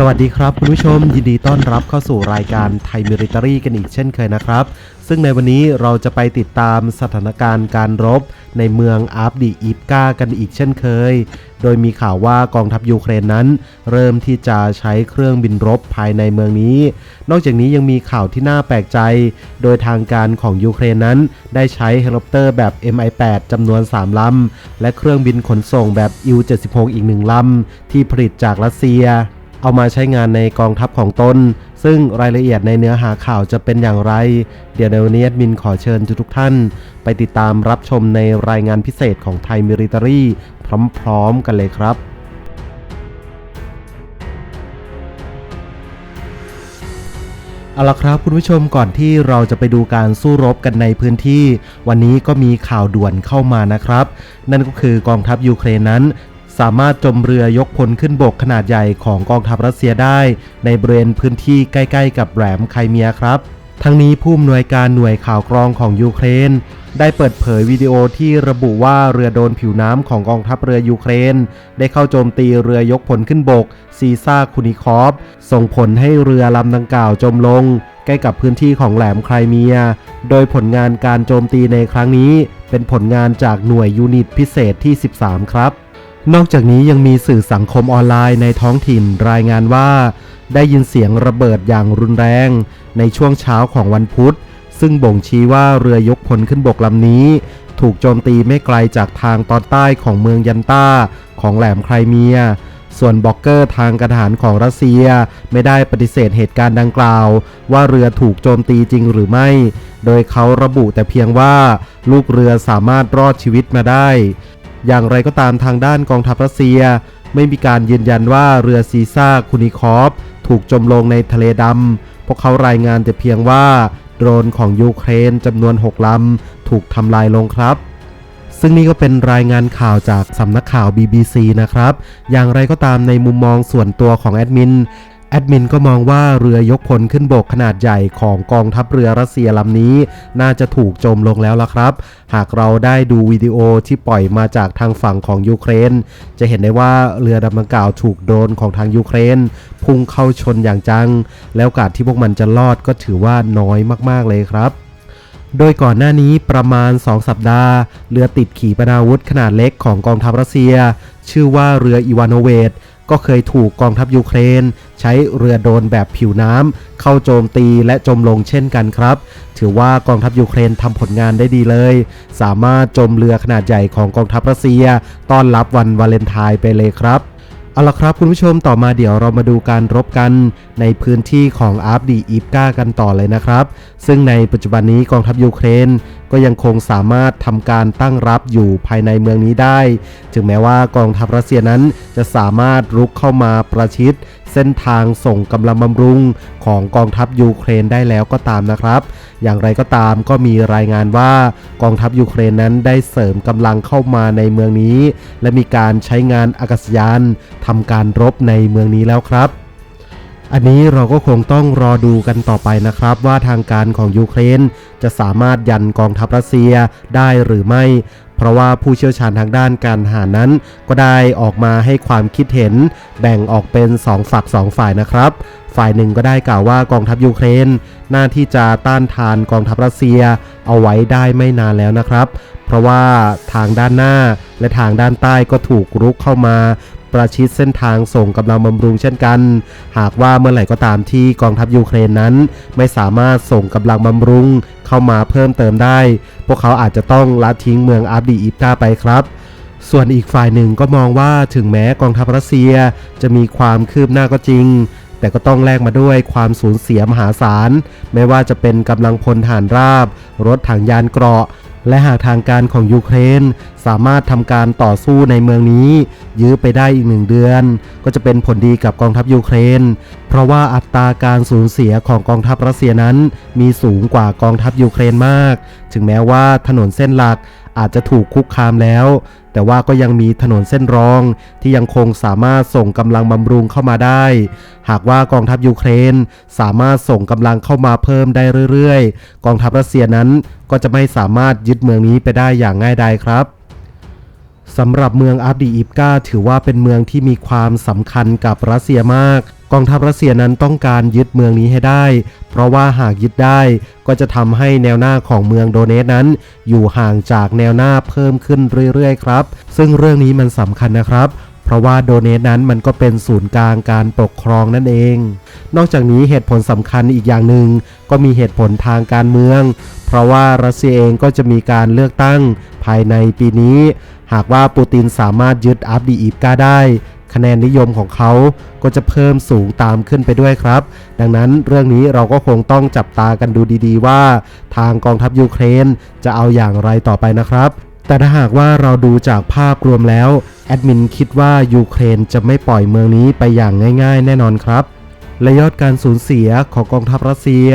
สวัสดีครับ คุณผู้ชมยินดีต้อนรับเข้าสู่รายการไทยมิริตารีกันอีกเช่นเคยนะครับ ซึ่งในวันนี้เราจะไปติดตามสถานการณ์การรบ ในเมืองอาร์ดีอีฟกากันอีกเช่นเคย โดยมีข่าวว่ากองทัพยูเครนนั้น เริ่มที่จะใช้เครื่องบินรบภายในเมืองนี้ นอกจากนี้ยังมีข่าวที่น่าแปลกใจ โดยทางการของยูเครนนั้น ได้ใช้เฮลิคอปเตอร์แบบ MI8 จำนวน 3 ลำ และเครื่องบินขนส่งแบบ U-76 อีกหนึ่งลำ ที่ผลิตจากรัสเซีย เอามาใช้งานในกองทัพของตน ซึ่งรายละเอียดในเนื้อหาข่าวจะเป็นอย่างไร เดี๋ยวในวันนี้แอดมินขอเชิญทุกท่าน ไปติดตามรับชมในรายงานพิเศษของไทยมิริตารีพร้อมๆกันเลยครับเอาละครับคุณผู้ชมก่อนที่เราจะไปดูการสู้รบกันในพื้นที่ วันนี้ก็มีข่าวด่วนเข้ามานะครับ นั่นก็คือกองทัพยูเครนนั้น สามารถจมเรือยกพลขึ้นบกขนาดใหญ่ของกองทัพรัสเซียได้ ในบริเวณพื้นที่ใกล้ ๆ กับแหลมไครเมียครับ ทั้งนี้ผู้อำนวยการหน่วยข่าวกรองของยูเครน ได้เปิดเผยวิดีโอที่ระบุว่าเรือโดนผิวน้ำของกองทัพเรือยูเครน ได้เข้าโจมตีเรือยกพลขึ้นบกซีซ่าคูนิคอฟส่งผลให้เรือลำดังกล่าวจมลงใกล้กับพื้นที่ของแหลมไครเมีย โดยผลงานการโจมตีในครั้งนี้ เป็นผลงานจากหน่วยยูนิตพิเศษที่ 13 ครับ นอกจากนี้ยังมีสื่อสังคมออนไลน์ในท้องถิ่นรายงานว่า ได้ยินเสียงระเบิดอย่างรุนแรง ในช่วงเช้าของวันพุธ ซึ่งบ่งชี้ว่าเรือยกพลขึ้นบกลำนี้ ถูกโจมตีไม่ไกลจากทางตอนใต้ของเมืองยันตาของแหลมไครเมีย ส่วนบล็อกเกอร์ทางกรทหารของรัสเซียไม่ได้ปฏิเสธเหตุการณ์ดังกล่าว ว่าเรือถูกโจมตีจริงหรือไม่ โดยเขาระบุแต่เพียงว่า ลูกเรือสามารถรอดชีวิตมาได้ อย่างไรก็ตามทางด้านกองทัพรัสเซีย ไม่มีการยืนยันว่าเรือซีซ่าคูนิคอฟถูกจมลงในทะเลดำ พวกเขารายงานแต่เพียงว่า โดรนของยูเครนจำนวน 6 ลำ ถูกทำลายลงครับซึ่งนี่ก็เป็นรายงานข่าวจากสำนักข่าว BBC นะครับ อย่างไรก็ตามในมุมมองส่วนตัวของแอดมิน แอดมินก็มองว่าเรือยกพลขึ้นบกขนาดใหญ่ของกองทัพเรือรัสเซียลำนี้ น่าจะถูกจมลงแล้วละครับ หากเราได้ดูวิดีโอที่ปล่อยมาจากทางฝั่งของยูเครน จะเห็นได้ว่าเรือดำดังกล่าวถูกโดรนของทางยูเครน พุ่งเข้าชนอย่างจัง แล้วโอกาสที่พวกมันจะรอดก็ถือว่าน้อยมากๆเลยครับโดยก่อนหน้านี้ประมาณ 2 สัปดาห์ เรือติดขีปนาวุธขนาดเล็กของกองทัพรัสเซีย ชื่อว่าเรืออีวานโนเวต ก็เคยถูกกองทัพยูเครน ใช้เรือโดนแบบผิวน้ำเข้าโจมตีและจมลงเช่นกันครับ ถือว่ากองทัพยูเครนทำผลงานได้ดีเลย สามารถจมเรือขนาดใหญ่ของกองทัพรัสเซีย ต้อนรับวันวาเลนไทน์ไปเลยครับเอาละครับคุณผู้ชมต่อมาเดี๋ยวเรามาดูการรบกันในพื้นที่ของอาร์บดีอีฟกากันต่อเลยนะครับ ซึ่งในปัจจุบันนี้กองทัพยูเครน ก็ยังคงสามารถทำการตั้งรับอยู่ภายในเมืองนี้ได้ ถึงแม้ว่ากองทัพรัสเซียนั้นจะสามารถรุกเข้ามาประชิดเส้นทางส่งกำลังบำรุงของกองทัพยูเครนได้แล้วก็ตามนะครับ อย่างไรก็ตามก็มีรายงานว่ากองทัพยูเครนนั้นได้เสริมกำลังเข้ามาในเมืองนี้ และมีการใช้งานอากาศยานทำการรบในเมืองนี้แล้วครับ อันนี้เราก็คงต้องรอดูกันต่อไปนะครับว่าทางการของยูเครนจะสามารถยันกองทัพรัสเซียได้หรือไม่ เพราะว่าผู้เชี่ยวชาญทางด้านการทหารนั้น ก็ได้ออกมาให้ความคิดเห็น แบ่งออกเป็น2ฝัก2ฝ่ายนะครับ ฝ่ายหนึ่งก็ได้กล่าวว่ากองทัพยูเครนหน้าที่จะต้านทานกองทัพรัสเซีย เอาไว้ได้ไม่นานแล้วนะครับ เพราะว่าทางด้านหน้าและทางด้านใต้ก็ถูกรุกเข้ามา ประชิดเส้นทางส่งกำลังบำรุงเช่นกัน หากว่าเมื่อไหร่ก็ตามที่กองทัพยูเครนนั้น ไม่สามารถส่งกำลังบำรุงเข้ามาเพิ่มเติมได้ พวกเขาอาจจะต้องละทิ้งเมืองอาร์ดีอิฟกาไปครับส่วนอีกฝ่ายหนึ่งก็มองว่าถึงแม้กองทัพรัสเซียจะมีความคืบหน้าก็จริง แต่ก็ต้องแลกมาด้วยความสูญเสียมหาศาล ไม่ว่าจะเป็นกำลังพลฐานราบ รถถังยานเกราะ และหากทางการของยูเครน สามารถทำการต่อสู้ในเมืองนี้ ยื้อไปได้อีกหนึ่งเดือน ก็จะเป็นผลดีกับกองทัพยูเครน เพราะว่าอัตราการสูญเสียของกองทัพรัสเซียนั้น มีสูงกว่ากองทัพยูเครนมาก ถึงแม้ว่าถนนเส้นหลัก อาจจะถูกคุกคามแล้ว แต่ว่าก็ยังมีถนนเส้นรองที่ยังคงสามารถส่งกำลังบำรุงเข้ามาได้ หากว่ากองทัพยูเครนสามารถส่งกำลังเข้ามาเพิ่มได้เรื่อยๆ กองทัพรัสเซียนั้นก็จะไม่สามารถยึดเมืองนี้ไปได้อย่างง่ายดายครับ สำหรับเมืองอับดีอิฟกาถือว่าเป็นเมืองที่มีความสำคัญกับรัสเซียมาก กองทัพรัสเซียนั้นต้องการยึดเมืองนี้ให้ได้ เพราะว่าหากยึดได้ก็จะทำให้แนวหน้าของเมืองโดเนตนั้น อยู่ห่างจากแนวหน้าเพิ่มขึ้นเรื่อยๆครับ ซึ่งเรื่องนี้มันสำคัญนะครับ เพราะว่าโดเนตนั้นมันก็เป็นศูนย์กลางการปกครองนั่นเอง นอกจากนี้เหตุผลสำคัญอีกอย่างหนึ่งก็มีเหตุผลทางการเมือง เพราะว่ารัสเซียเองก็จะมีการเลือกตั้งภายในปีนี้ หากว่าปูตินสามารถยึดอัฟดีอีฟกาได้คะแนนนิยมของเขาก็จะเพิ่มสูงตามขึ้นไปด้วยครับ ดังนั้นเรื่องนี้เราก็คงต้องจับตากันดูดีๆ ว่า ทางกองทัพยูเครนจะเอาอย่างไรต่อไปนะครับ แต่ถ้าหากว่าเราดูจากภาพรวมแล้ว แอดมินคิดว่ายูเครนจะไม่ปล่อยเมืองนี้ไปอย่างง่ายๆ แน่นอนครับ และยอดการสูญเสียของกองทัพรัสเซีย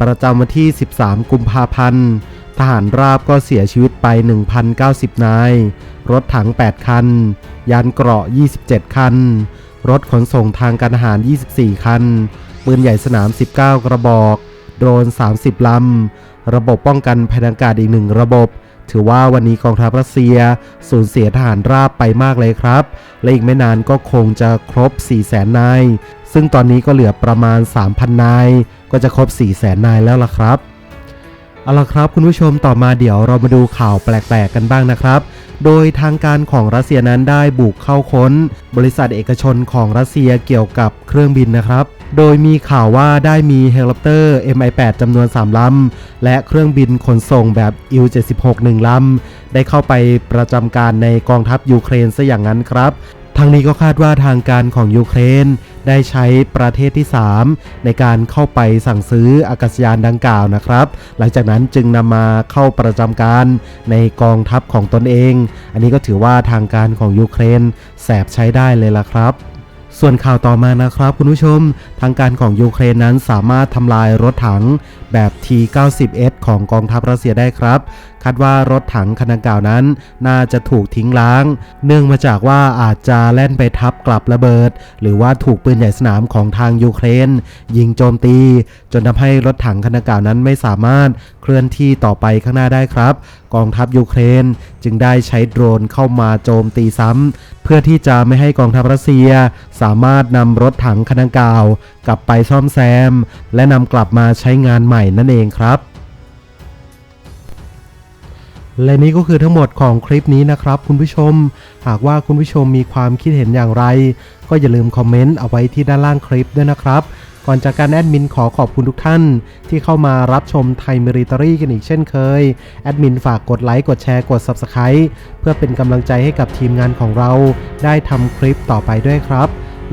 ประจำวันที่ 13 กุมภาพันธ์ ทหารราบก็เสียชีวิตไป 1,090 นาย รถถัง 8 คัน ยานเกราะ 27 คัน รถขนส่งทางการทหาร 24 คัน ปืนใหญ่สนาม 19 กระบอก โดรน 30 ลำ ระบบป้องกันภัยทางอากาศอีกหนึ่งระบบ ถือว่าวันนี้กองทัพรัสเซียสูญเสียทหารราบไปมากเลยครับ และอีกไม่นานก็คงจะครบ4แสนนาย ซึ่งตอนนี้ก็เหลือประมาณ 3,000 นาย ก็จะครบ4แสนนายแล้วล่ะครับ เอาละครับคุณผู้ชมต่อมาเดี๋ยวเรามาดูข่าวแปลกๆกันบ้างนะครับ โดยทางการของรัสเซียนั้นได้บุกเข้าค้น บริษัทเอกชนของรัสเซียเกี่ยวกับเครื่องบินนะครับ โดยมีข่าวว่าได้มีเฮลิคอปเตอร์ MI8 จำนวน 3 ลำ และเครื่องบินขนส่งแบบ Il-76 1 ลำ ได้เข้าไปประจำการในกองทัพยูเครนซะอย่างนั้นครับทางนี้ก็คาดว่าทางการของยูเครน ได้ใช้ประเทศที่ 3 ในการเข้าไปสั่งซื้ออากาศยานดังกล่าวนะครับ หลังจากนั้นจึงนำมาเข้าประจำการในกองทัพของตนเอง อันนี้ก็ถือว่าทางการของยูเครนแสบใช้ได้เลยล่ะครับส่วนข่าวต่อมานะครับคุณผู้ชมางการของยูเครนนั้นสามารถทำลายรถถังแบบ T90S ของกองทัพรัสเซียได้ครับ คาดว่ารถถังคันดังกล่าวนั้น น่าจะถูกทิ้งล้าง เนื่องมาจากว่าอาจจะแล่นไปทับกลับระเบิด หรือว่าถูกปืนใหญ่สนามของทางยูเครน ยิงโจมตี จนทำให้รถถังคันดังกล่าวนั้นไม่สามารถเคลื่อนที่ต่อไปข้างหน้าได้ครับ กองทัพยูเครนจึงได้ใช้โดรนเข้ามาโจมตีซ้ำเพื่อที่จะไม่ให้กองทัพรัสเซีย สามารถนำรถถังคันดังกล่าว กลับไปซ่อมแซม และนำกลับมาใช้งานใหม่นั่นเองครับ และนี่ก็คือทั้งหมดของคลิปนี้นะครับ คุณผู้ชม หากว่าคุณผู้ชมมีความคิดเห็นอย่างไร ก็อย่าลืมคอมเมนต์เอาไว้ที่ด้านล่างคลิปด้วยนะครับก่อนจากการแอดมินขอขอบคุณทุกท่าน ที่เข้ามารับชมไทยมิริตอรี่กันอีกเช่นเคย แอดมินฝากกดไลค์ กดแชร์ กด Subscribe เพื่อเป็นกำลังใจให้กับทีมงานของเรา ได้ทำคลิปต่อไปด้วยครับ